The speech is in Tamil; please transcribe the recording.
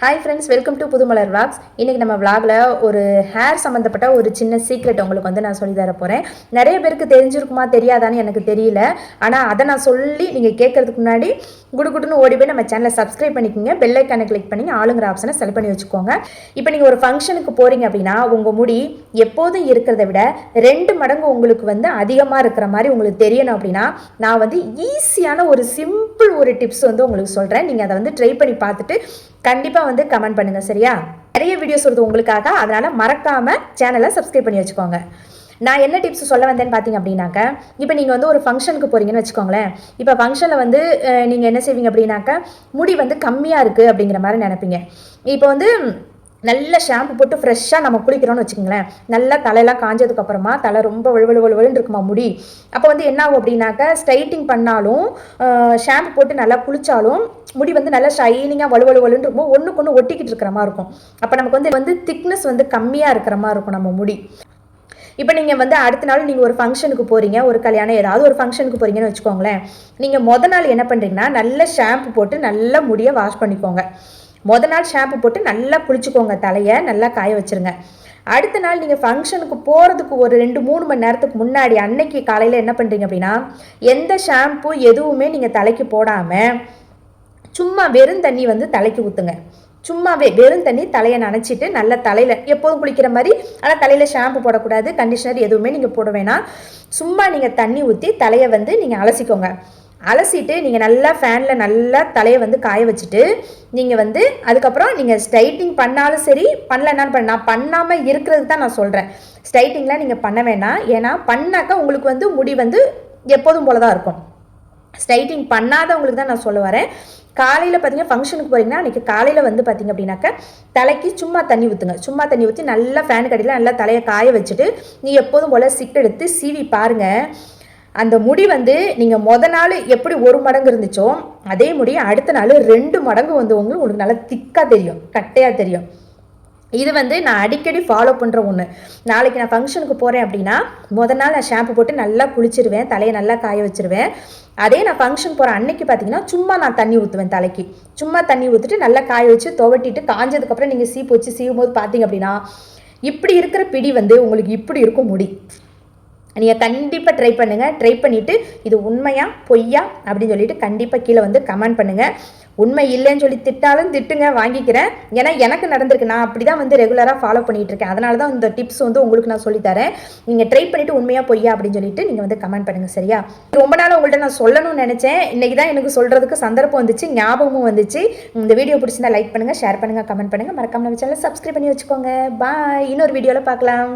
Hi friends welcome to Pudhumalar vlogs இன்றைக்கி நம்ம விளாகில் ஒரு ஹேர் சம்மந்தப்பட்ட ஒரு சின்ன சீக்ரெட் உங்களுக்கு வந்து நான் சொல்லி தர போகிறேன் நிறைய பேருக்கு தெரிஞ்சிருக்குமா தெரியாதான்னு எனக்கு தெரியல. ஆனால் அதை நான் சொல்லி நீங்கள் கேட்கறதுக்கு முன்னாடி குடுகுடுன்னு ஓடி போய் நம்ம சேனலை சப்ஸ்கிரைப் பண்ணிக்கோங்க. பெல்லைக்கானை கிளிக் பண்ணி ஆளுங்கிற ஆப்ஷனை செலக்ட் பண்ணி வச்சுக்கோங்க. இப்போ நீங்கள் ஒரு ஃபங்க்ஷனுக்கு போகிறீங்க அப்படின்னா உங்கள் முடி எப்போதும் இருக்கிறத விட ரெண்டு மடங்கு உங்களுக்கு வந்து அதிகமாக இருக்கிற மாதிரி உங்களுக்கு தெரியணும் அப்படின்னா நான் வந்து ஈஸியான ஒரு சிம்பிள் ஒரு டிப்ஸ் வந்து உங்களுக்கு சொல்கிறேன் நீங்கள் அதை வந்து ட்ரை பண்ணி பார்த்துட்டு கண்டிப்பாக வந்து கமெண்ட் பண்ணுங்கள் சரியா? நிறைய வீடியோஸ் வருது உங்களுக்காக. அதனால் மறக்காமல் சேனலை சப்ஸ்கிரைப் பண்ணி வச்சுக்கோங்க. நான் என்ன டிப்ஸ் சொல்ல வந்தேன்னு பார்த்தீங்க அப்படின்னாக்க இப்போ நீங்கள் வந்து ஒரு ஃபங்க்ஷனுக்கு போகிறீங்கன்னு வச்சுக்கோங்களேன். இப்போ ஃபங்க்ஷனில் வந்து நீங்கள் என்ன செய்வீங்க அப்படின்னாக்க முடி வந்து கம்மியாக இருக்குது அப்படிங்கிற மாதிரி நினைப்பீங்க. இப்போ வந்து நல்ல ஷாம்பு போட்டு ஃப்ரெஷ்ஷாக நம்ம குளிக்கிறோம்னு வச்சுக்கோங்களேன். நல்லா தலையெல்லாம் காஞ்சதுக்கப்புறமா தலை ரொம்ப வலுவலு வலுவலுன்னு இருக்குமா முடி. அப்போ வந்து என்ன ஆகும் அப்படின்னாக்க ஸ்ட்ரைட்டிங் பண்ணாலும் ஷாம்பு போட்டு நல்லா குளிச்சாலும் முடி வந்து நல்லா ஷைனிங்காக வலுவலு இருக்கும் ஒன்றுக்கு ஒன்று ஒட்டிக்கிட்டு இருக்கிற மாதிரி இருக்கும். அப்போ நமக்கு வந்து வந்து திக்னஸ் வந்து கம்மியாக இருக்கிற மாதிரி இருக்கும் நம்ம முடி. இப்போ நீங்கள் வந்து அடுத்த நாள் நீங்கள் ஒரு ஃபங்க்ஷனுக்கு போகிறீங்க ஒரு கல்யாணம் ஏதாவது ஒரு ஃபங்க்ஷனுக்கு போகிறீங்கன்னு வச்சுக்கோங்களேன். நீங்கள் மொதல் நாள் என்ன பண்ணுறீங்கன்னா நல்ல ஷாம்பு போட்டு நல்ல முடியை வாஷ் பண்ணிக்கோங்க. முத நாள் ஷாம்பு போட்டு நல்லா குளிச்சுக்கோங்க தலையை நல்லா காய வச்சுருங்க. அடுத்த நாள் நீங்கள் ஃபங்க்ஷனுக்கு போகிறதுக்கு ஒரு ரெண்டு மூணு மணி நேரத்துக்கு முன்னாடி அன்னைக்கு காலையில் என்ன பண்ணுறீங்க அப்படின்னா எந்த ஷாம்பு எதுவுமே நீங்கள் தலைக்கு போடாமல் சும்மா வெறும் தண்ணி வந்து தலைக்கு ஊற்றுங்க சும்மாவே வெறும் தண்ணி தலையை நனைச்சிட்டு நல்ல தலையில் எப்போதும் குளிக்கிற மாதிரி ஆனால் தலையில் ஷாம்பு போடக்கூடாது கண்டிஷனர் எதுவுமே நீங்கள் போட வேணாம். சும்மா நீங்கள் தண்ணி ஊற்றி தலையை வந்து நீங்கள் அலசிக்கோங்க. அலசிட்டு நீங்கள் நல்லா ஃபேனில் நல்லா தலையை வந்து காய வச்சுட்டு நீங்கள் வந்து அதுக்கப்புறம் நீங்கள் ஸ்ட்ரைட்டிங் பண்ணாலும் சரி பண்ணலன்னாலும் பண்ண நான் பண்ணாமல் இருக்கிறது தான் நான் சொல்கிறேன் ஸ்ட்ரைட்டிங்லாம் நீங்கள் பண்ண வேணாம். ஏன்னா பண்ணாக்கா உங்களுக்கு வந்து முடி வந்து எப்போதும் போல தான் இருக்கும். ஸ்ட்ரைட்டிங் பண்ணாதவங்களுக்கு தான் நான் சொல்ல வரேன். காலையில் பார்த்தீங்கன்னா ஃபங்க்ஷனுக்கு போகிறீங்கன்னா அன்றைக்கி காலையில் வந்து பார்த்தீங்க அப்படின்னாக்கா தலைக்கு சும்மா தண்ணி ஊற்றுங்க சும்மா தண்ணி ஊற்றி நல்லா ஃபேன் கடையில் நல்லா தலையை காய வச்சுட்டு நீ எப்போதும் போல் சிக்கெடுத்து சீவி பாருங்கள் அந்த முடி வந்து நீங்கள் மொத நாள் எப்படி ஒரு மடங்கு இருந்துச்சோ அதே முடி அடுத்த நாள் ரெண்டு மடங்கு வந்து உங்களுக்கு உங்களுக்கு நல்லா திக்காக தெரியும் கட்டையாக தெரியும். இது வந்து நான் அடிக்கடி ஃபாலோ பண்ணுற ஒன்று நாளைக்கு நான் ஃபங்க்ஷனுக்கு போகிறேன் அப்படின்னா முதல் நாள் நான் ஷாம்பு போட்டு நல்லா குளிச்சிருவேன் தலையை நல்லா காய வச்சிருவேன். அதே நான் ஃபங்க்ஷன் போகிற அன்னைக்கு பார்த்தீங்கன்னா சும்மா நான் தண்ணி ஊற்றுவேன் தலைக்கு. சும்மா தண்ணி ஊற்றிட்டு நல்லா காய வச்சு துவட்டிட்டு காஞ்சதுக்கப்புறம் நீங்கள் சீப்பு வச்சு சீவும் போது பார்த்தீங்க அப்படின்னா இப்படி இருக்கிற பிடி வந்து உங்களுக்கு இப்படி இருக்கும் முடி. நீங்கள் கண்டிப்பாக ட்ரை பண்ணுங்கள் ட்ரை பண்ணிவிட்டு இது உண்மையா பொய்யா அப்படின்னு சொல்லிட்டு கண்டிப்பாக கீழே வந்து கமெண்ட் பண்ணுங்கள் உண்மை இல்லைன்னு சொல்லி திட்டாலும் திட்டுங்க வாங்கிக்கிறேன். ஏன்னா எனக்கு நடந்திருக்கு. நான் அப்படி தான் வந்து ரெகுலராக ஃபாலோ பண்ணிகிட்டு இருக்கேன். அதனால தான் இந்த டிப்ஸ் வந்து உங்களுக்கு நான் சொல்லித்தரேன் நீங்கள் ட்ரை பண்ணிவிட்டு உண்மையாக பொய்யா அப்படின்னு சொல்லிட்டு நீங்கள் வந்து கமெண்ட் பண்ணுங்கள் சரியா? ரொம்ப நாள் உங்கள்கிட்ட நான் சொல்லணும்னு நினச்சேன். இன்றைக்கி தான் எனக்கு சொல்கிறதுக்கு சந்தர்ப்பம் வந்துச்சு ஞாபகமும் வந்துச்சு. இந்த வீடியோ பிடிச்சிருந்தா லைக் பண்ணுங்கள் ஷேர் பண்ணுங்கள் கமெண்ட் பண்ணுங்கள் மறக்காம நம்ம சேனல் சப்ஸ்கிரைப் பண்ணி வச்சுக்கோங்க. பாய் இன்னொரு வீடியோவில் பார்க்கலாம்.